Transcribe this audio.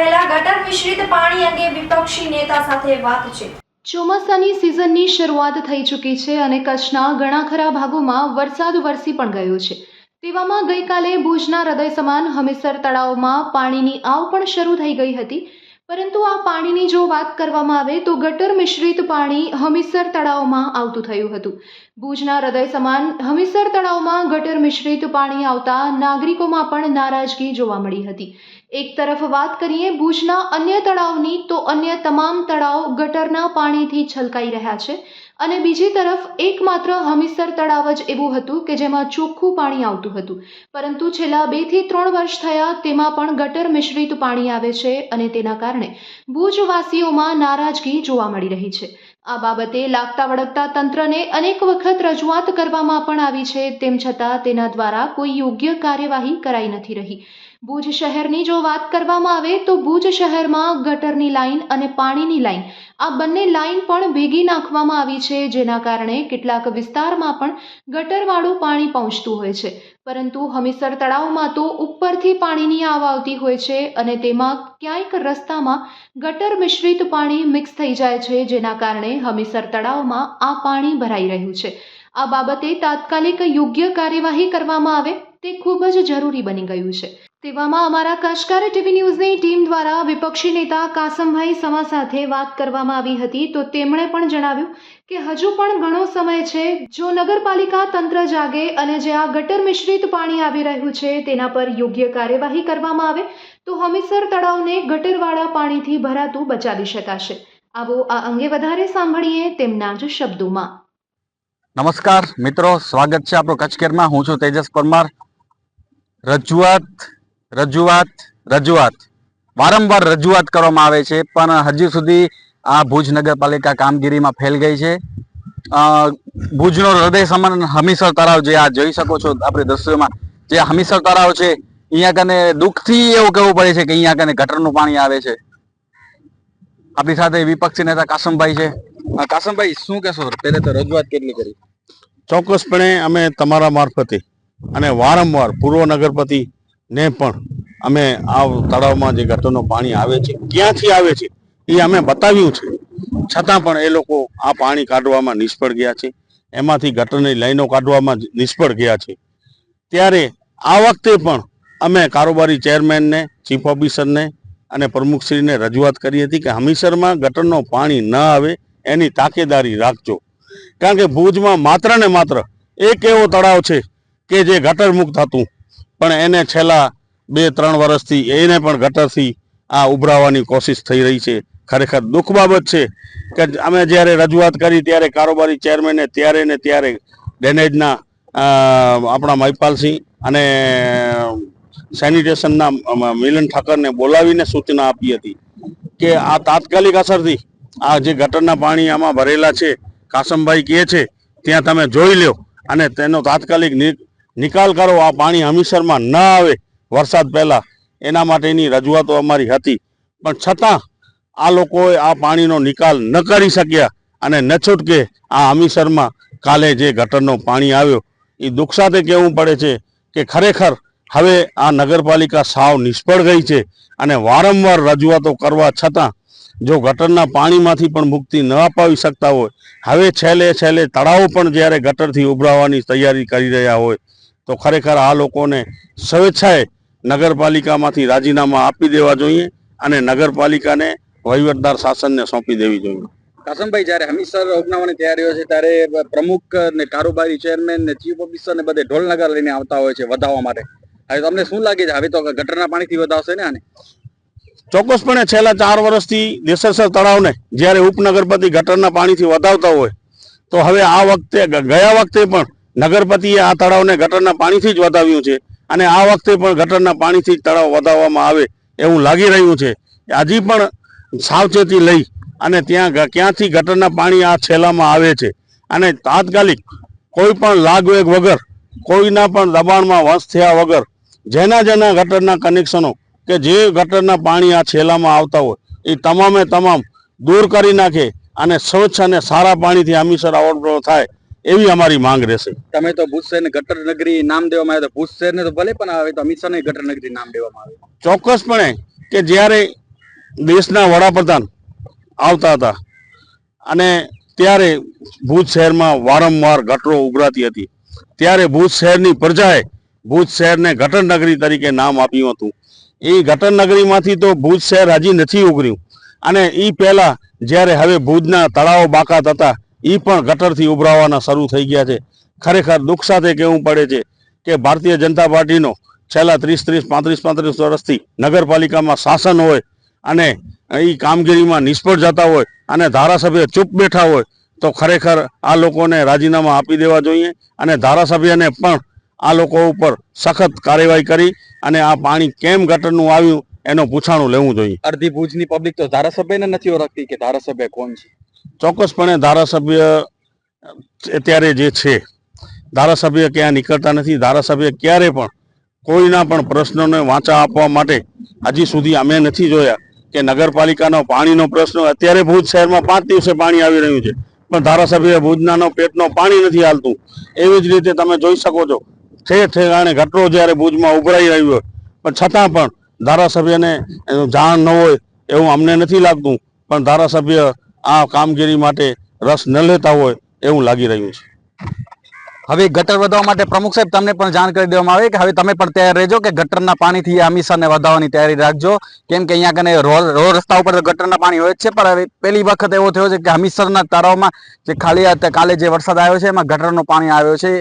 ભરાયેલા ગટર મિશ્રિત પાણી અંગે વિપક્ષી નેતા સાથે વાતચીત. ચોમાસાની સિઝનની શરૂઆત થઈ ચૂકી છે અને કચ્છના ઘણા ખરા ભાગોમાં વરસાદ વરસી પણ ગયો છે. તેવામાં ગઈકાલે ભુજના હૃદય સમાન હમીસર તળાવમાં પાણીની આવ પણ શરૂ થઈ ગઈ હતી. પરંતુ આ પાણીની જો વાત કરવામાં આવે તો ગટર મિશ્રિત પાણી હમીસર તળાવમાં આવતું થયું હતું. ભુજના હૃદય સમાન હમીસર તળાવમાં ગટર મિશ્રિત પાણી આવતા નાગરિકોમાં પણ નારાજગી જોવા મળી હતી. એક તરફ વાત કરીએ ભુજના અન્ય તળાવની, તો અન્ય તમામ તળાવ ગટરના પાણીથી છલકાઈ રહ્યા છે. અને બીજી તરફ એકમાત્ર હમીસર તળાવ જ એવું હતું કે જેમાં ચોખ્ખું પાણી આવતું હતું. પરંતુ છેલ્લા બેથી ત્રણ વર્ષ થયા તેમાં પણ ગટર મિશ્રિત પાણી આવે છે અને તેના કારણે ભુજવાસીઓમાં નારાજગી જોવા મળી રહી છે. આ બાબતે લાગતા વળગતા તંત્રને અનેક વખત રજૂઆત કરવામાં પણ આવી છે. તેમ છતાં તેના દ્વારા કોઈ યોગ્ય કાર્યવાહી કરાઈ નથી રહી. ભુજ શહેરની જો વાત કરવામાં આવે તો ભુજ શહેરમાં ગટરની લાઈન અને પાણીની લાઈન આ બંને લાઈન પણ ભેગી નાખવામાં આવી છે, જેના કારણે કેટલાક વિસ્તારમાં પણ ગટરવાળું પાણી પહોંચતું હોય છે. પરંતુ હમીસર તળાવમાં તો ઉપરથી પાણીની આવ આવતી હોય છે અને તેમાં ક્યાંક રસ્તામાં ગટર મિશ્રિત પાણી મિક્સ થઈ જાય છે, જેના કારણે હમીસર તળાવમાં આ પાણી ભરાઈ રહ્યું છે. આ બાબતે તાત્કાલિક યોગ્ય કાર્યવાહી કરવામાં આવે તે ખૂબ જ જરૂરી બની ગયું છે. તેવામાં અમારા કશકાર ટીવી ન્યૂઝની ટીમ દ્વારા વિપક્ષી નેતા કાસમભાઈ સમા સાથે વાત કરવામાં આવી હતી. તો તેમણે પણ જણાવ્યું કે હજુ પણ ઘણો સમય છે. જો નગરપાલિકા તંત્ર જાગે અને જે આ ગટર મિશ્રિત પાણી આવી રહ્યું છે તેના પર યોગ્ય કાર્યવાહી કરવામાં આવે, તો હમીસર તળાવને ગટરવાળા પાણીથી ભરાતું બચાવી શકાશે. આવો આ અંગે વધારે સાંભળીએ તેમના જ શબ્દોમાં. નમસ્કાર મિત્રો, સ્વાગત છે આપણો કચ્છ કેરમાં. હું છું તેજસ પરમાર. રજૂઆત રજૂઆત રજૂઆત. વારંવાર રજૂઆત કરવામાં આવે છે, પણ હજી સુધી આ ભુજ નગરપાલિકા કામગીરીમાં ફેલ ગઈ છે. ભુજનો હૃદય સમાન હમીસર તળાવ જે આ જોઈ શકો છો આપણે દ્રશ્યોમાં, જે હમીસર તળાવ છે, અહીંયા કને દુઃખથી એવું કહેવું પડે છે કે અહીંયા કને ગટરનું પાણી આવે છે. આપણી સાથે વિપક્ષી નેતા કાસમભાઈ છે. કાસમભાઈ, શું કહેશો? પહેલે તો રજૂઆત કેટલી કરી? ચોક્કસપણે અમે તમારા મારફતે અને વારંવાર પૂર્વ નગરપતિ ને પણ અમે આ તળાવમાં જે ગટરનું પાણી આવે છે, ક્યાંથી આવે છે, એ અમે બતાવ્યું છે. છતાં પણ એ લોકો આ પાણી કાઢવામાં નિષ્ફળ ગયા છે. એમાંથી ગટરની લાઈનો કાઢવામાં નિષ્ફળ ગયા છે. ત્યારે આ વખતે પણ અમે કારોબારી ચેરમેનને, ચીફ ઓફિસરને અને પ્રમુખશ્રીને રજૂઆત કરી હતી કે હમીસરમાં ગટરનું પાણી ન આવે એની તાકેદારી રાખજો. કારણ કે ભુજમાં માત્ર ને માત્ર એક એવો તળાવ છે કે જે ગટર મુક્ત હતું. પણ એને છેલ્લા બે, ત્રણ વર્ષથી એને પણ ગટરથી આ ઉભરાવાની કોશિશ થઈ રહી છે. ખરેખર દુઃખ બાબત છે કે અમે જ્યારે રજૂઆત કરી ત્યારે કારોબારી ચેરમેને ત્યારે ને ત્યારે ડેનેજના આપણા મહિપાલસિંહ અને સેનિટેશનના મિલન ઠાકરને બોલાવીને સૂચના આપી હતી કે આ તાત્કાલિક અસરથી આ જે ગટરના પાણી આમાં ભરેલા છે, કાસમભાઈ કહે છે, ત્યાં તમે જોઈ લ્યો અને તેનો તાત્કાલિક નિકાલ કરો, આ પાણી હમીસરમાં ન આવે વરસાદ પહેલાં. એના માટેની રજૂઆતો અમારી હતી. પણ છતાં આ લોકોએ આ પાણીનો નિકાલ ન કરી શક્યા અને ન છૂટકે આ હમીસરમાં કાલે જે ગટરનો પાણી આવ્યો, એ દુઃખ સાથે કહેવું પડે છે કે ખરેખર હવે આ નગરપાલિકા સાવ નિષ્ફળ ગઈ છે અને વારંવાર રજૂઆતો કરવા છતાં જો ગટરના પાણીમાંથી પણ મુક્તિ ન અપાવી શકતા હોય, હવે છેલ્લે છેલ્લે તળાવો પણ જ્યારે ગટરથી ઉભરાવાની તૈયારી કરી રહ્યા હોય તો ખરેખર આ લોકોને સ્વેચ્છાએ નગરપાલિકામાંથી રાજીનામા આપી દેવા જોઈએ અને નગરપાલિકાને વહીવટદાર શાસનને સોંપી દેવી જોઈએ. કાસમભાઈ જ્યારે હમીસર અપનાવવાની તૈયારીઓ છે ત્યારે પ્રમુખ ને કારોબારી ચેરમેન ને ચીફ ઓફિસર ને બધે ઢોલનગર લઈને આવતા હોય છે વધાવવા માટે. હવે તમને શું લાગે છે? હવે તો ગટરના પાણીથી વધાવશે ને આને? ચોક્કસપણે છેલ્લા ચાર વર્ષથી દેસરસર તળાવને જ્યારે ઉપનગરપતિ ગટરના પાણીથી વધાવતા હોય તો હવે આ વખતે ગયા વખતે પણ નગરપતિએ આ તળાવને ગટરના પાણીથી જ વધાવ્યું છે અને આ વખતે પણ ગટરના પાણીથી જ તળાવ વધાવવામાં આવે એવું લાગી રહ્યું છે. હજી પણ સાવચેતી લઈ અને ત્યાં ક્યાંથી ગટરના પાણી આ છેલ્લામાં આવે છે અને તાત્કાલિક કોઈ પણ લાગવેગ વગર, કોઈના પણ દબાણમાં વંશ થયા વગર, જેના જેના ગટરના કનેક્શનો કે જે ગટરના પાણી આ છેલ્લામાં આવતા હોય, એ તમામે તમામ દૂર કરી નાખે અને સ્વચ્છ અને સારા પાણીથી હમીસર આવડો થાય એવી અમારી માંગ રહેશે. તમે તો ભુજ શહેરને ગટર નગરી નામ દેવામાં આવે તો ભુજ શહેરને તો ભલે પણ આવે તો હમીસર ગટર નગરી નામ દેવામાં આવે. ચોક્કસપણે કે જ્યારે દેશના વડાપ્રધાન આવતા હતા અને ત્યારે ભુજ શહેરમાં વારંવાર ગટરો ઉઘરાતી હતી ત્યારે ભુજ શહેરની પ્રજાએ ભુજ શહેરને ગટર નગરી તરીકે નામ આપ્યું હતું. એ ગટર નગરીમાંથી તો ભુજ શહેર હજી નથી ઉગર્યું અને એ પહેલાં જ્યારે હવે ભુજના તળાવો બાકાત હતા એ પણ ગટરથી ઉભરાવાના શરૂ થઈ ગયા છે. ખરેખર દુઃખ સાથે કહેવું પડે છે કે ભારતીય જનતા પાર્ટીનો છેલ્લા ત્રીસ ત્રીસ, પાંત્રીસ પાંત્રીસ વર્ષથી નગરપાલિકામાં શાસન હોય અને એ કામગીરીમાં નિષ્ફળ જતા હોય અને ધારાસભ્ય ચૂપ બેઠા હોય તો ખરેખર આ લોકોને રાજીનામા આપી દેવા જોઈએ અને ધારાસભ્યને પણ આ લોકો ઉપર સખત કાર્યવાહી કરી અને આ પાણી કેમ ગટરનું આવ્યું એનો પૂછાણું લેવું જોઈએ. અડધી ભુજની પબ્લિક તો ધારાસભ્યને નથી ઓળખતી કે ધારાસભ્ય કોણ છે? ચોક્કસપણે ધારાસભ્ય અત્યારે જે છે ધારાસભ્ય ક્યાં નીકળતા નથી ધારાસભ્ય ક્યારે પણ કોઈના પણ પ્રશ્નોને વાંચા આપવા માટે હજી સુધી અમે નથી જોયા કે નગરપાલિકાનો પાણીનો પ્રશ્ન અત્યારે ભુજ શહેરમાં પાંચ દિવસે પાણી આવી રહ્યું છે પણ ધારાસભ્ય ભુજનાનો પેટનો પાણી નથી હાલતું. એવી જ રીતે તમે જોઈ શકો છો ઠેર ઠેરાણે ગટરો જ્યારે ભુજમાં ઉભરાઈ રહ્યું હોય પણ છતાં પણ ધારાસભ્યને જાણ ન હોય એવું અમને નથી લાગતું, પણ ધારાસભ્ય આ કામગીરી માટે રસ ન લેતા હોય એવું લાગી રહ્યું છે. હવે ગટર વધવા માટે પ્રમુખ સાહેબ તમને પણ જાણ કરી દેવામાં આવે કે હવે તમે પણ તૈયાર રહેજો કે ગટરના પાણીથી આ મિશનને વધારવાની તૈયારી રાખજો. કેમ કે અહીંયા કને રોડ રસ્તા ઉપર ગટરના પાણી હોય જ છે, પણ હવે પહેલી વખત એવો થયો છે કે હમીસરના તળાવમાં જે ખાલી કાલે જે વરસાદ આવ્યો છે, એમાં ગટરનું પાણી આવ્યો છે.